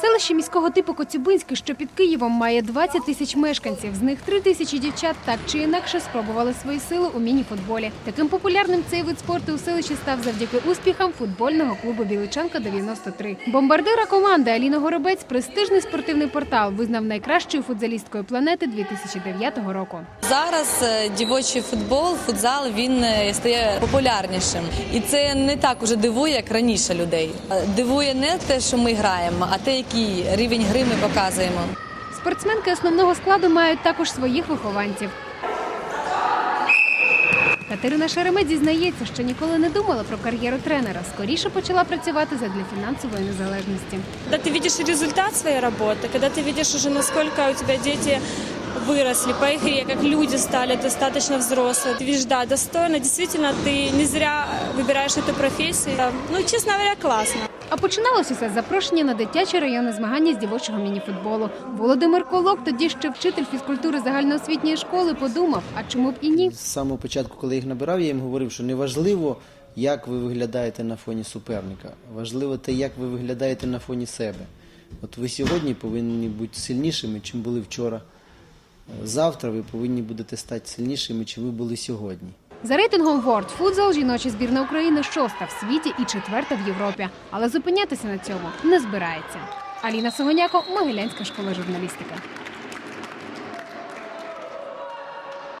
Селище міського типу Коцюбинське, що під Києвом, має 20 тисяч мешканців. З них 3 тисячі дівчат так чи інакше спробували свої сили у міні-футболі. Таким популярним цей вид спорту у селищі став завдяки успіхам футбольного клубу Біличанка 93. Бомбардира команди Аліна Горобець престижний спортивний портал визнав найкращою футзалісткою планети 2009 року. Зараз е, дівочий футбол, футзал він е, стає популярнішим, і це не так уже дивує, як раніше людей. Е, Дивує не те, що ми граємо, а те, який рівень гри ми показуємо. Спортсменки основного складу мають також своїх вихованців. Катерина Шеремет зізнається, що ніколи не думала про кар'єру тренера. Скоріше почала працювати задля фінансової незалежності. Когда ты видишь результат своей работы, когда ты видишь уже, насколько у тебя дети выросли по игре, как люди стали достаточно взрослые. Ты видишь, да, достойно. Действительно, ты не зря выбираешь эту профессию. Ну, честно говоря, классно. А починалося все з запрошення на дитячі районні змагання з дівочого мініфутболу. Володимир Колок, тоді ще вчитель фізкультури загальноосвітньої школи, подумав, а чому б і ні? З самого початку, коли їх набирав, я їм говорив, що не важливо, як ви виглядаєте на фоні суперника. Важливо те, як ви виглядаєте на фоні себе. От ви сьогодні повинні бути сильнішими, чим були вчора. Завтра ви повинні будете стати сильнішими, чи ви були сьогодні. За рейтингом World Futsal жіноча збірна України шоста в світі і четверта в Європі. Але зупинятися на цьому не збирається. Аліна Согоняко, Могилянська школа журналістики.